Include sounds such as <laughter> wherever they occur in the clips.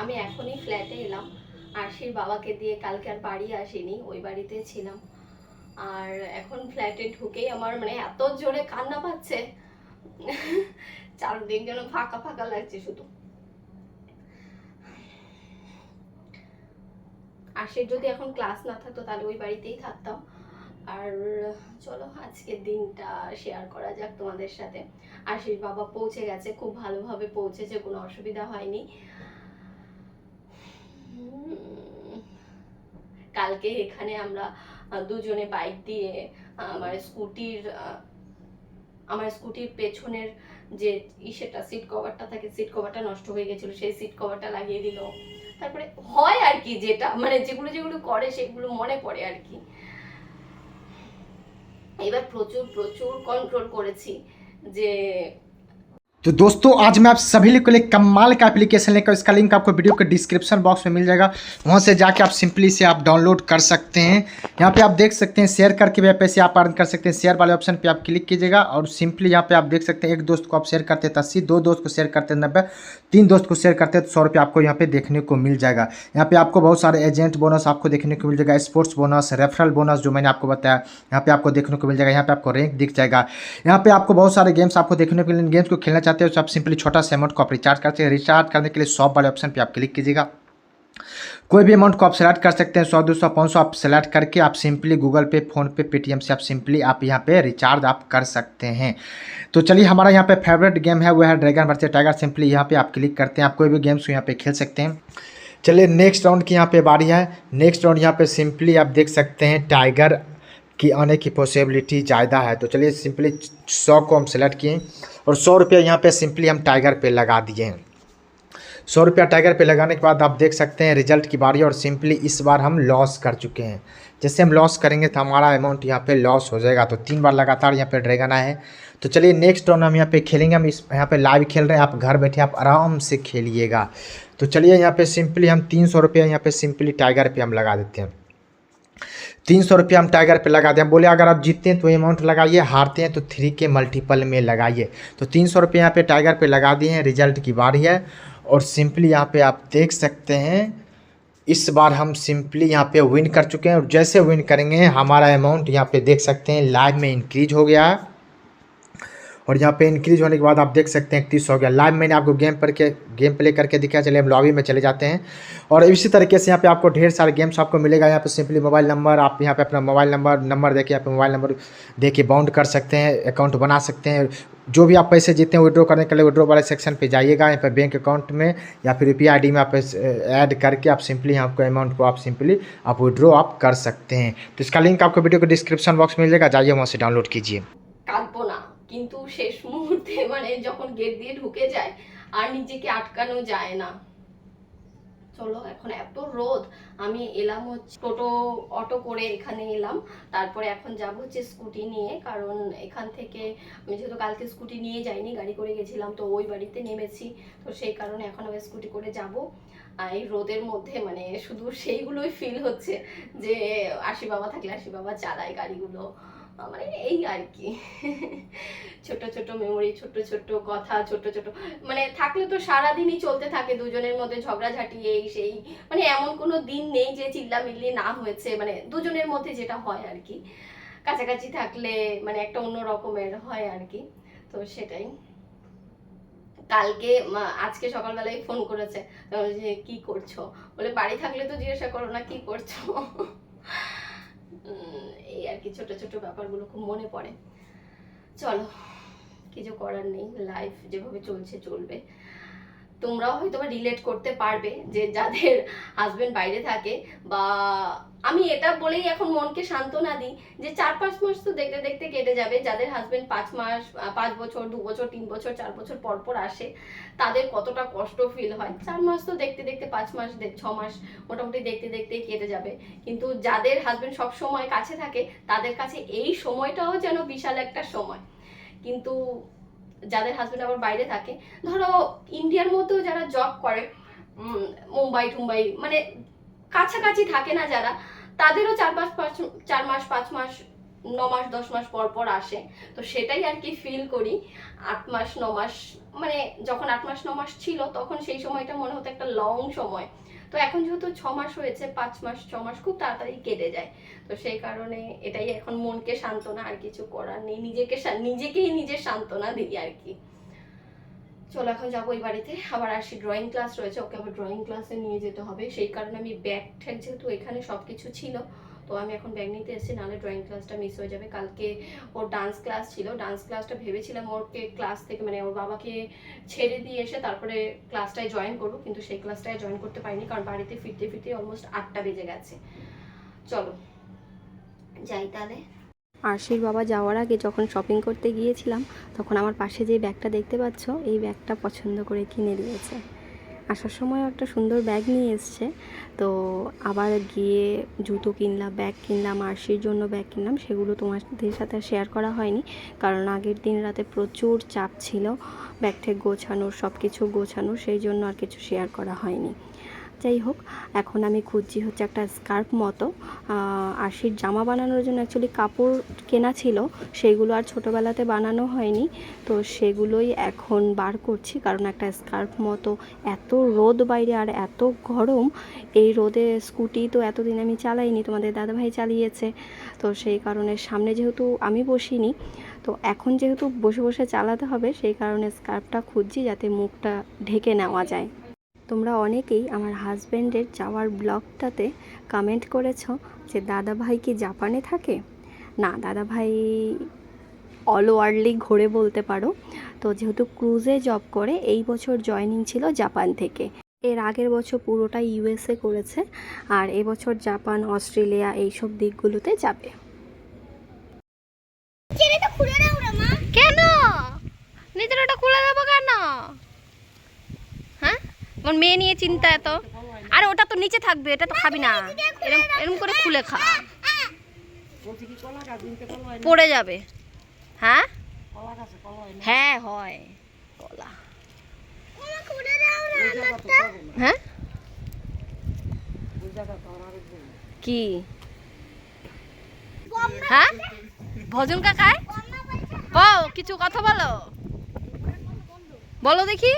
আমি এখনই ফ্ল্যাটে এলাম। আরশির বাবাকে দিয়ে কালকে আর বাড়ি আসিনি, ওই বাড়িতে ছিলাম। আর এখন ফ্ল্যাটে ঢুকেই আমার মানে এত জোরে কান্না পাচ্ছে। চারদিক যেন ফাঁকা ফাঁকা লাগছে শুধু। আশির যদি এখন ক্লাস না থাকতো, তাহলে ওই বাড়িতেই থাকতাম। আর চলো, আজকের দিনটা শেয়ার করা যাক তোমাদের সাথে। আশির বাবা পৌঁছে গেছে, খুব ভালোভাবে পৌঁছেছে, কোনো অসুবিধা হয়নি। কালকে এখানে আমরা দুজনে বাইক দিয়ে আমার স্কুটির আমার স্কুটির পেছনের যে ইসেটা সিট কভারটা থাকে সিট কভারটা নষ্ট হয়ে গেছিল, সেই সিট কভারটা লাগিয়ে দিল। তারপরে হয় আর কি যেটা মানে যেগুলো যেগুলো করে সেগুলো মনে পড়ে আর কি। এবার প্রচুর প্রচুর কন্ট্রোল করেছি যে तो दोस्तों, आज मैं आप सभी लोग के लिए कमाल का एप्लीकेशन लेकर इसका लिंक आपको वीडियो के डिस्क्रिप्शन बॉक्स में मिल जाएगा। वहाँ से जाके आप सिंपली से आप डाउनलोड कर सकते हैं। यहाँ पे आप देख सकते हैं शेयर करके भी पैसे आप अर्न कर सकते हैं। शेयर वाले ऑप्शन पे आप क्लिक कीजिएगा और सिंपली यहाँ पे आप देख सकते हैं, एक दोस्त को आप शेयर करते हैं अस्सी दो दोस्त को शेयर करते हैं नब्बे, तीन दोस्त को शेयर करते हैं तो सौ रुपये आपको यहाँ पे देखने को मिल जाएगा। यहाँ पे आपको बहुत सारे एजेंट बोनस आपको देखने को मिल जाएगा स्पोर्ट्स बोनस रेफरल बोनस जो मैंने आपको बताया, यहाँ पे आपको देखने को मिल जाएगा, यहाँ पे आपको रैंक दिख जाएगा। यहाँ पे आपको बहुत सारे गेम्स आपको देखने को मिलेंगे गेम्स को खेलना चाहते हो तो आप सिंपली छोटा सा अमाउंट को आप रिचार्ज करते हैं। रिचार्ज करने के लिए शॉप वाले ऑप्शन पे आप क्लिक कीजिएगा। कोई भी अमाउंट को आप सेलेक्ट कर सकते हैं, सौ, दो सौ, पाँच सौ, आप सेलेक्ट करके आप simply Google Pay PhonePe Paytm से आप सिंपली आप यहाँ पे रिचार्ज आप कर सकते हैं। तो चलिए, हमारा यहाँ पे फेवरेट गेम है, वो है ड्रैगन वर्सेस टाइगर सिंपली यहाँ पे आप क्लिक करते हैं, आप कोई भी गेम्स को यहाँ पे खेल सकते हैं। चलिए नेक्स्ट राउंड की यहाँ पे बारी है। नेक्स्ट राउंड यहाँ पे सिंपली आप देख सकते हैं टाइगर की आने की पॉसिबिलिटी ज़्यादा है। तो चलिए सिंपली सौ को हम सेलेक्ट किए और सौ रुपया यहाँ पे सिंपली हम टाइगर पे लगा दिए हैं। सौ रुपया टाइगर पे लगाने के बाद आप देख सकते हैं रिज़ल्ट की बारी और सिंपली इस बार हम लॉस कर चुके हैं। जैसे हम लॉस करेंगे तो हमारा अमाउंट यहाँ पे लॉस हो जाएगा। तो तीन बार लगातार यहाँ पे ड्रैगन आए हैं। तो चलिए नेक्स्ट राउंड हम यहाँ पे खेलेंगे। हम इस यहाँ पे लाइव खेल रहे हैं। आप घर बैठे आप आराम से खेलिएगा। तो चलिए यहाँ पे सिंपली हम तीन सौ रुपया यहाँ पे सिंपली टाइगर पे हम लगा देते हैं। तीन सौ रुपया हम टाइगर पे लगा दें। बोले, अगर आप जीतते हैं तो अमाउंट लगाइए, हारते हैं तो थ्री के मल्टीपल में लगाइए। तो तीन सौ रुपये यहाँ पर टाइगर पे लगा दिए हैं। रिज़ल्ट की बारी है। और सिंपली यहाँ पे आप देख सकते हैं, इस बार हम सिंपली यहाँ पे विन कर चुके हैं। और जैसे विन करेंगे, हमारा अमाउंट यहाँ पर देख सकते हैं लाइव में इंक्रीज हो गया। और यहाँ पे इंक्रीज होने के बाद आप देख सकते हैं इकतीस हो गया। लाइव मैंने आपको गेम पर के गेम प्ले करके दिखाया चले हम लॉबी में चले जाते हैं। और इसी तरीके से यहाँ पे आपको ढेर सारे गेम्स आपको मिलेगा। यहाँ पे सिंपली मोबाइल नंबर आप यहाँ पे अपना मोबाइल नंबर नंबर देखिए, आप मोबाइल नंबर देखिए बाउंड कर सकते हैं अकाउंट बना सकते हैं। जो भी आप पैसे जीते हैं विड्रॉ करने के लिए विड्रॉ वाले सेक्शन पर जाइएगा। यहाँ पर बैंक अकाउंट में या फिर यू आईडी में आप ऐड करके आप सिंपली यहाँ आपको अमाउंट को आप सिंपली आप विड्रॉ आप कर सकते हैं। तो इसका लिंक आपको वीडियो को डिस्क्रिप्शन बॉक्स में मिलेगा। जाइए वहाँ से डाउनलोड कीजिए। কিন্তু শেষ মুহূর্তে <laughs> মানে যখন গেট দিয়ে ঢুকে যায়, আর নিজেকে আটকানো যায় না। চলো, এখন এত রোদ, আমি এলাম হচ্ছে টোটো, অটো করে এখানে এলাম। তারপরে এখন যাব হচ্ছে স্কুটি নিয়ে, কারণ এখান থেকে আমি যেহেতু কালকে স্কুটি নিয়ে যাইনি, গাড়ি করে গেছিলাম, তো ওই বাড়িতে নেমেছি। তো সেই কারণে এখন আমি স্কুটি করে যাব। এই রোদের মধ্যে মানে শুধু সেইগুলোই ফিল হচ্ছে যে আশি বাবা থাকলে আশি বাবা চালায় গাড়িগুলো। মানে এই আর কি। ছোট ছোট মেমোরি ছোট ছোট কথা, ছোট ছোট মানে থাকলে তো সারাদিনই চলতে থাকে, দুজনের মধ্যে ঝগড়াঝাটি, এই সেই। মানে এমন কোনো দিন নেই যে চিল্লামিল্লি না হয়েছে মানে দুজনের মধ্যে যেটা হয় আর কি। কাছাকাছি থাকলে মানে একটা অন্য রকমের হয় আর কি, তো সেটাই। কালকে আজকে সকালবেলায় ফোন করেছে যে কি করছ? বলে বাড়ি থাকলে তো জিজ্ঞাসা করো না কি করছ? আর কি, ছোট ছোট ব্যাপারগুলো খুব মনে পড়ে। চলো, কিছু করার নেই। লাইফ যেভাবে চলছে, চলবে। তোমরাও হয়তো বা রিলেট করতে পারবে যে যাদের হাজবেন্ড বাইরে থাকে বা আমি এটা বলেই এখন মনকে সান্ত্বনা দিই যে চার পাঁচ মাস তো দেখতে দেখতে কেটে যাবে। যাদের হাজবেন্ড পাঁচ মাস পাঁচ বছর, দু বছর, তিন বছর, চার বছর পর পর আসে, তাদের কতটা কষ্ট ফিল হয়? চার মাস তো দেখতে দেখতে পাঁচ মাস ছ মাস মোটামুটি দেখতে দেখতে কেটে যাবে। কিন্তু যাদের হাজবেন্ড সব সময় কাছে থাকে, তাদের কাছে এই সময়টাও যেন বিশাল একটা সময়। কিন্তু যাদের হাজবেন্ড আবার বাইরে থাকে, ধরো ইন্ডিয়ার মধ্যেও যারা জব করে মুম্বাই, টুম্বাই মানে কাছাকাছি থাকে না যারা, তাদেরও চার পাঁচ পাঁচ, চার মাস, পাঁচ মাস, ন মাস, দশ মাস পর পর আসে। তো সেটাই আর কি ফিল করি। আট মাস, ন মাস মানে যখন আট মাস, ন মাস ছিল, তখন সেই সময়টা মনে হতো একটা লং সময়। তো এখন যেহেতু ছ মাস হয়েছে, পাঁচ মাস, ছ মাস খুব তাড়াতাড়ি কেটে যায়। তো সেই কারণে এটাই এখন মনকে সান্ত্বনা, আর কিছু করার নেই। নিজেকে নিজেকেই নিজের সান্ত্বনা দিই আর কি। চলো, এখন যাব ওই বাড়িতে। আবার আসি। ড্রয়িং ক্লাস রয়েছে, ওকে আবার ড্রয়িং ক্লাসে নিয়ে যেতে হবে। সেই কারণে আমি ব্যাগ ঠ্যাগ যেহেতু এখানে সব কিছু ছিল তো আমি এখন ব্যাগ নিতে এসেছি, নাহলে ড্রয়িং ক্লাসটা মিস হয়ে যাবে। কালকে ওর ডান্স ক্লাস ছিল ডান্স ক্লাসটা ভেবেছিলাম ওরকে ক্লাস থেকে মানে ওর বাবাকে ছেড়ে দিয়ে এসে তারপরে ক্লাসটায় জয়েন করব, কিন্তু সেই ক্লাসটায় জয়েন করতে পারিনি, কারণ বাড়িতে ফিরতে ফিরতে অলমোস্ট আটটা বেজে গেছে। চলো, যাই তাহলে। আরশির বাবা যাওয়ার আগে যখন শপিং করতে গিয়েছিলাম, তখন আমার পাশে যে ব্যাগটা দেখতে পাচ্ছ, এই ব্যাগটা পছন্দ করে কিনে দিয়েছে। আসার সময় একটা সুন্দর ব্যাগ নিয়ে এসছে। তো আবার গিয়ে জুতো কিনলাম ব্যাগ কিনলাম, আরশির জন্য ব্যাগ কিনলাম, সেগুলো তোমাদের সাথে শেয়ার করা হয়নি। কারণ আগের দিন রাতে প্রচুর চাপ ছিল ব্যাগ ঠেক গোছানোর সব কিছু গোছানোর, সেই জন্য আর কিছু শেয়ার করা হয়নি। যাই হোক এখন আমি খুঁজছি হচ্ছে একটা স্কার্ফ মতো। আহ, আরশির জামা বানানোর জন্য অ্যাকচুয়ালি কাপড় কেনা ছিল সেইগুলো আর ছোটোবেলাতে বানানো হয়নি। তো সেগুলোই এখন বার করছি কারণ একটা স্কার্ফ মতো এত রোদ বাইরে আর এত গরম এই রোদে স্কুটি তো এতদিন আমি চালাইনি তোমাদের দাদাভাই চালিয়েছে। তো সেই কারণে সামনে যেহেতু আমি বসিনি তো এখন যেহেতু বসে বসে চালাতে হবে সেই কারণে স্কার্ফটা খুঁজছি যাতে মুখটা ঢেকে নেওয়া যায়। তোমরা অনেকেই আমার হাজব্যান্ডের যাওয়ার ব্লগটাতে কমেন্ট করেছ যে দাদা ভাই কি জাপানে থাকে? না দাদা ভাই অল ওয়ার্ল্ডলি ঘুরে বলতে পারো। তো যেহেতু ক্রুজে জব করে এই বছর জয়নিং ছিল জাপান থেকে। এর আগের বছর পুরোটাই ইউএসএ করেছে আর এবছর জাপান অস্ট্রেলিয়া এইসব দিকগুলোতে যাবে। কেন? নিজের ওটা খুলে দেবো আমার মেয়ে নিয়ে চিন্তা এত? আরে ওটা তো নিচে থাকবে, এটা তো খাবি না। এরম এরম করে খুলে খা। পড়ে যাবে। হ্যাঁ? হ্যাঁ হয়। কলা। হ্যাঁ? কি? হ্যাঁ? ভজন কাকায় ও, কিছু কথা বলো। বলো দেখি।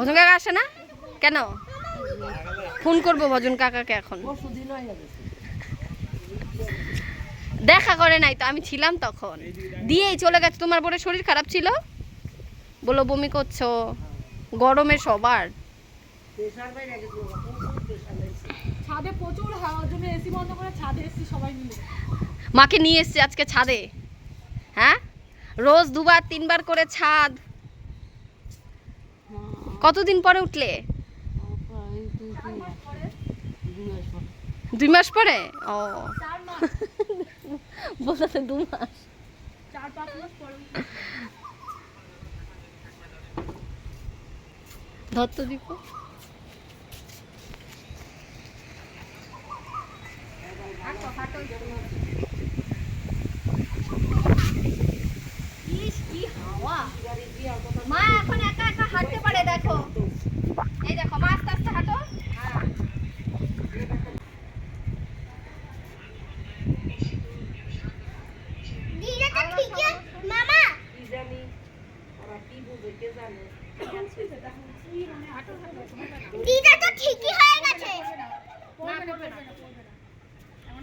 ভজন কাকা আসে না? কেন? ফোন করব ভজন কাকাকে এখন। দেখা করে নাই তো আমি ছিলাম তখন। দিয়েই চলে গেছে। তোমার বড় শরীর খারাপ ছিল? বলো বমি করছ? গরমে সবার। ছাদে প্রচুর হাওয়ার জন্য এসি বন্ধ করে ছাদে এসছি সবাই মিলে। মাকে নিয়ে এসছে আজকে ছাদে। হ্যাঁ? রোজ দুবার তিনবার করে ছাদ। কতদিন পরে উঠলে? দুই মাস পরে? ও। <laughs> বলতে দু মাস। ধত্ত মা এখন একা একা হাঁটতে পারে দেখো এই দেখো মা আস্তে আস্তে হাঁটো দিদা তো ঠিকই হয়ে গেছে পড়বে না পড়বে না পড়বে না এমন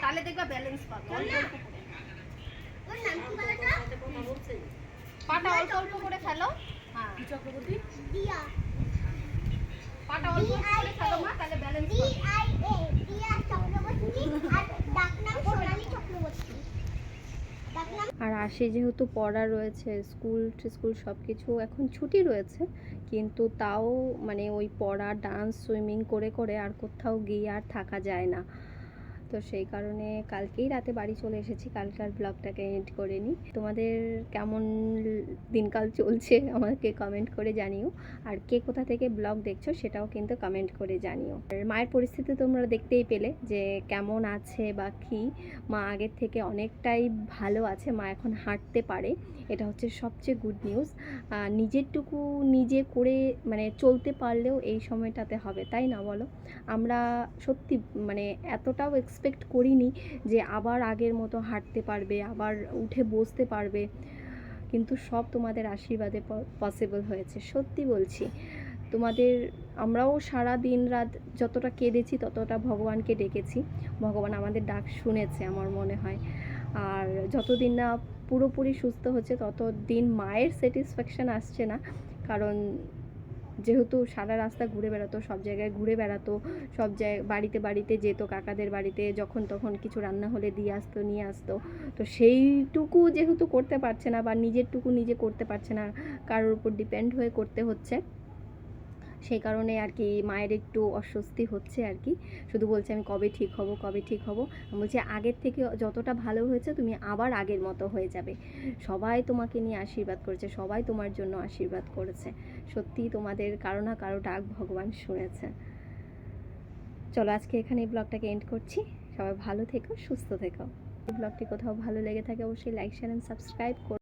তাহলে দেখবা ব্যালেন্স পাবে অল্প অল্প পাটা অল্প অল্প করে ফেলো হ্যাঁ চক্রবর্তী পাটা অল্প করে ফেলো মা তাহলে ব্যালেন্স ডি আর আসে যেহেতু পড়া রয়েছে, স্কুল স্কুল সব কিছু এখন ছুটি রয়েছে, কিন্তু তাও মানে ওই পড়া ডান্স সুইমিং করে করে আর কোথাও গিয়ে আর থাকা যায় না। তো সেই কারণে কালকেই রাতে বাড়ি চলে এসেছি। কালকার ব্লগটাকে এড করে নিই। তোমাদের কেমন দিনকাল চলছে আমাকে কমেন্ট করে জানিও। আর কে কোথা থেকে ব্লগ দেখছ সেটাও কিন্তু কমেন্ট করে জানিও। আর মায়ের পরিস্থিতি তোমরা দেখতেই পেলে যে কেমন আছে বা কী। মা আগের থেকে অনেকটাই ভালো আছে, মা এখন হাঁটতে পারে। এটা হচ্ছে সবচেয়ে গুড নিউজ নিজেরটুকু নিজে করে মানে চলতে পারলেও এই সময়টাতে হবে, তাই না বলো? আমরা সত্যি মানে এতটাও এক্সপেক্ট করিনি যে আবার আগের মতো হাঁটতে পারবে, আবার উঠে বসতে পারবে। কিন্তু সব তোমাদের আশীর্বাদে পসিবল হয়েছে, সত্যি বলছি। তোমাদের, আমরাও সারা দিন রাত যতটা কেঁদেছি ততটা ভগবানকে ডেকেছি। ভগবান আমাদের ডাক শুনেছে আমার মনে হয়। আর যতদিন না পুরোপুরি সুস্থ হচ্ছে ততদিন মায়ের স্যাটিসফ্যাকশান আসছে না। কারণ যেহেতু সারা রাস্তা ঘুরে বেড়াতো, সব জায়গায় ঘুরে বেড়াতো, সব জায়গায় বাড়িতে বাড়িতে যেত, কাকাদের বাড়িতে যখন তখন কিছু রান্না হলে দিয়ে আসতো, নিয়ে আসতো। তো সেইটুকু যেহেতু করতে পারছে না বা নিজেরটুকু নিজে করতে পারছে না, কারোর উপর ডিপেন্ড হয়ে করতে হচ্ছে। সেই কারণে আর কি মায়ের একটু অস্বস্তি হচ্ছে আর কি। শুধু বলছে আমি কবে ঠিক হব, কবে ঠিক হব। বলছি, আগের থেকে যতটা ভালো হয়েছে তুমি আবার আগের মতো হয়ে যাবে। সবাই তোমাকে নিয়ে আশীর্বাদ করেছে, সবাই তোমার জন্য আশীর্বাদ করেছে। সত্যি তোমাদের কারও না কারও ডাক ভগবান শুনেছে। চলো আজকে এখানে এই ব্লগটাকে এন্ড করছি। সবাই ভালো থেকো, সুস্থ থেকো। ব্লগটি কোথাও ভালো লেগে থাকে অবশ্যই লাইক শেয়ার অ্যান্ড সাবস্ক্রাইব করো।